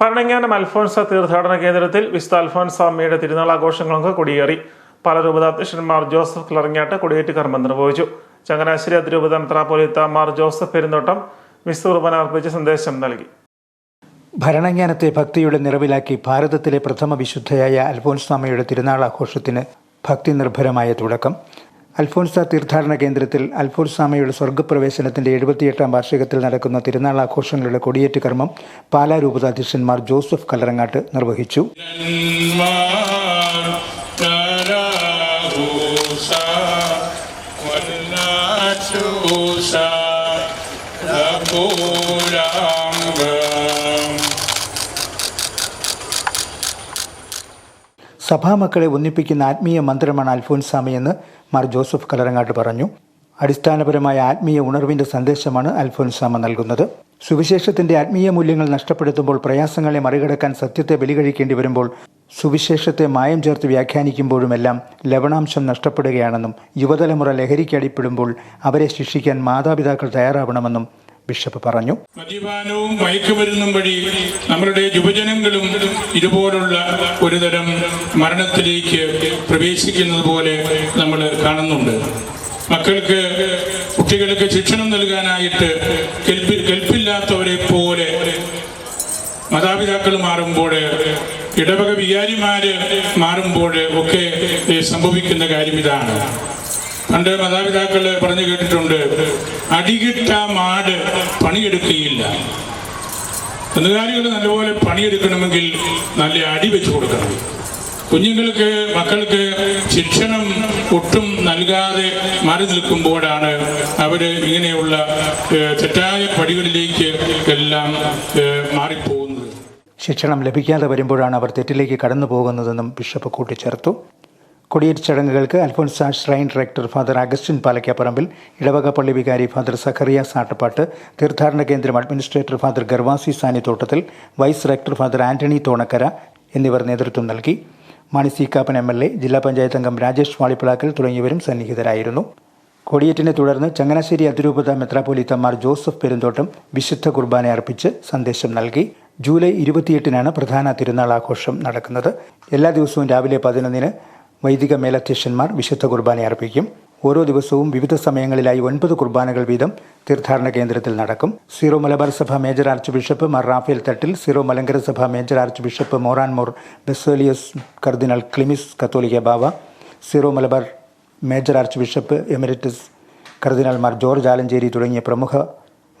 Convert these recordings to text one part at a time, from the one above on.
ഭരണങ്ങാനം അൽഫോൻസ തീർത്ഥാടന കേന്ദ്രത്തിൽ വിശുദ്ധ അൽഫോൺസ് അമ്മയുടെ തിരുനാൾ ആഘോഷങ്ങൾക്ക് കൊടിയേറി. പല രൂപതാധ്യക്ഷന്മാർ ജോസഫ് കിളറിങ്ങാട്ട് കൊടിയേറ്റ് കർമ്മം നിർവഹിച്ചു. ചങ്ങനാശ്ശേരി അതിരൂപത മെത്രാപ്പൊലിത്ത മാർ ജോസഫ് പെരുന്തോട്ടം വിശുദ്ധ കുർബാന അർപ്പിച്ച് സന്ദേശം നൽകി. ഭരണജ്ഞാനത്തെ ഭക്തിയുടെ നിറവിലാക്കി ഭാരതത്തിലെ പ്രഥമ വിശുദ്ധയായ അൽഫോൻസ് സ്വാമിയുടെ തിരുനാൾ ആഘോഷത്തിന് ഭക്തി നിർഭരമായ തുടക്കം. അൽഫോൻസ തീർത്ഥാടന കേന്ദ്രത്തിൽ അൽഫോൻസാമയുടെ സ്വർഗപ്രവേശനത്തിന്റെ എഴുപത്തിയെട്ടാം വാർഷികത്തിൽ നടക്കുന്ന തിരുനാൾ ആഘോഷങ്ങളുടെ കൊടിയേറ്റ് കർമ്മം പാലാ രൂപതാധ്യക്ഷന്മാർ ജോസഫ് കല്ലറങ്ങാട്ട് നിർവഹിച്ചു. സഭാമക്കളെ ഒന്നിപ്പിക്കുന്ന ആത്മീയ മന്ത്രമാണ് അൽഫോൻസാമയെന്ന് മാർ ജോസഫ് കലറങ്ങാട്ട് പറഞ്ഞു. അടിസ്ഥാനപരമായ ആത്മീയ ഉണർവിന്റെ സന്ദേശമാണ് അൽഫോൻസാമ നൽകുന്നത്. സുവിശേഷത്തിന്റെ ആത്മീയ മൂല്യങ്ങൾ നഷ്ടപ്പെടുത്തുമ്പോൾ പ്രയാസങ്ങളെ മറികടക്കാൻ സത്യത്തെ ബലികഴിക്കേണ്ടി വരുമ്പോൾ സുവിശേഷത്തെ മായം ചേർത്ത് വ്യാഖ്യാനിക്കുമ്പോഴുമെല്ലാം ലവണാംശം നഷ്ടപ്പെടുകയാണെന്നും യുവതലമുറ ലഹരിക്ക് അടിപ്പെടുമ്പോൾ അവരെ ശിക്ഷിക്കാൻ മാതാപിതാക്കൾ തയ്യാറാവണമെന്നും ബിഷപ്പ് പറഞ്ഞു. മദ്യപാനവും മയക്കുമരുന്നും വഴി നമ്മളുടെ യുവജനങ്ങളും ഇതുപോലുള്ള ഒരുതരം മരണത്തിലേക്ക് പ്രവേശിക്കുന്നത് പോലെ നമ്മൾ കാണുന്നുണ്ട്. മക്കൾക്ക് കുട്ടികൾക്ക് ശിക്ഷണം നൽകാനായിട്ട് കെൽപ്പി കെൽപ്പില്ലാത്തവരെ പോലെ മാതാപിതാക്കൾ മാറുമ്പോൾ ഇടവക വികാരിമാര് മാറുമ്പോൾ ഒക്കെ സംഭവിക്കുന്ന കാര്യം ഇതാണ്. പണ്ട് മാതാപിതാക്കൾ പറഞ്ഞു കേട്ടിട്ടുണ്ട് അടികിട്ട മാട് പണിയെടുക്കുകയില്ല. കന്നുകാലികൾ നല്ലപോലെ പണിയെടുക്കണമെങ്കിൽ നല്ല അടി വെച്ചു കൊടുക്കണം. കുഞ്ഞുങ്ങൾക്ക് മക്കൾക്ക് ശിക്ഷണം ഒട്ടും നൽകാതെ മാറി നിൽക്കുമ്പോഴാണ് അവർ ഇങ്ങനെയുള്ള തെറ്റായ പടികളിലേക്ക് എല്ലാം മാറിപ്പോകുന്നത്. ശിക്ഷണം ലഭിക്കാതെ വരുമ്പോഴാണ് അവർ തെറ്റിലേക്ക് കടന്നു പോകുന്നതെന്നും ബിഷപ്പ് കൂട്ടിച്ചേർത്തു. കൊടിയേറ്റ് ചടങ്ങുകൾക്ക് Alphonsa shrine director father Augustine Palakkaparambil ഇടവക പള്ളി വികാരി ഫാദർ സഖറിയ സാട്ടപ്പാട്ട് തീർത്ഥാടന കേന്ദ്രം administrator father Gervasis Sanithottathil vice rector father Antony Thonakkara എന്നിവർ നേതൃത്വം നൽകി. Mani C Kappan M L A ജില്ലാ പഞ്ചായത്ത് അംഗം രാജേഷ് വാളിപ്പിളാക്കൽ തുടങ്ങിയവരും സന്നിഹിതരായിരുന്നു. കൊടിയേറ്റിനെ തുടർന്ന് ചങ്ങനാശ്ശേരി അതിരൂപത മെത്രാപ്പോലിത്തമാർ ജോസഫ് പെരുന്തോട്ടം വിശുദ്ധ കുർബാന അർപ്പിച്ച് സന്ദേശം നൽകി. ജൂലൈ ഇരുപത്തിയെട്ടിനാണ് പ്രധാന തിരുനാൾ ആഘോഷം നടക്കുന്നത്. എല്ലാ ദിവസവും രാവിലെ പതിനൊന്നിന് വൈദിക മേലധ്യക്ഷന്മാർ വിശുദ്ധ കുർബാന അർപ്പിക്കും. ഓരോ ദിവസവും വിവിധ സമയങ്ങളിലായി ഒൻപത് കുർബാനകൾ വീതം തീർത്ഥാടന കേന്ദ്രത്തിൽ നടക്കും. സീറോ മലബാർ സഭ major archbishop Mar Raphael Thattil Syro Malankara സഭ major archbishop Moran Mor Baselios cardinal Cleemis Catholicos Bava Syro Malabar major archbishop emeritus Mar George Alencherry തുടങ്ങിയ പ്രമുഖ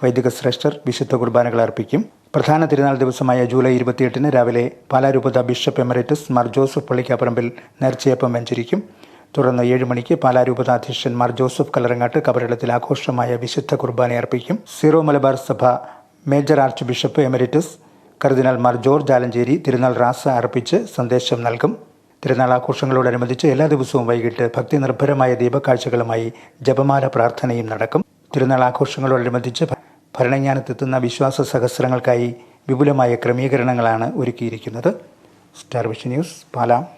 വൈദിക ശ്രേഷ്ഠർ വിശുദ്ധ കുർബാനകൾ അർപ്പിക്കും. പ്രധാന തിരുനാൾ ദിവസമായ ജൂലൈ ഇരുപത്തിയെട്ടിന് രാവിലെ പാലാരൂപത bishop emeritus Mar Joseph Pallikkaparambil നേർച്ചയപ്പം വെഞ്ചരിക്കും. തുടർന്ന് ഏഴ് മണിക്ക് പാലാരൂപത അധ്യക്ഷൻ മാർ ജോസഫ് കലറങ്ങാട്ട് കബറിടത്തിൽ ആഘോഷമായ വിശുദ്ധ കുർബാന അർപ്പിക്കും. സീറോ മലബാർ സഭ major archbishop emeritus cardinal Mar George Alencherry തിരുനാൾ റാസ അർപ്പിച്ച് സന്ദേശം നൽകും. തിരുനാൾ ആഘോഷങ്ങളോടനുബന്ധിച്ച് എല്ലാ ദിവസവും വൈകിട്ട് ഭക്തി നിർഭരമായ ദീപക്കാഴ്ചകളുമായി ജപമാല പ്രാർത്ഥനയും നടക്കും. തിരുനാൾ ആഘോഷങ്ങളോടനുബന്ധിച്ച് ഭരണജ്ഞാനത്തെത്തുന്ന വിശ്വാസ സഹസ്രങ്ങൾക്കായി വിപുലമായ ക്രമീകരണങ്ങളാണ് ഒരുക്കിയിരിക്കുന്നത്. Star vision news പാലാം.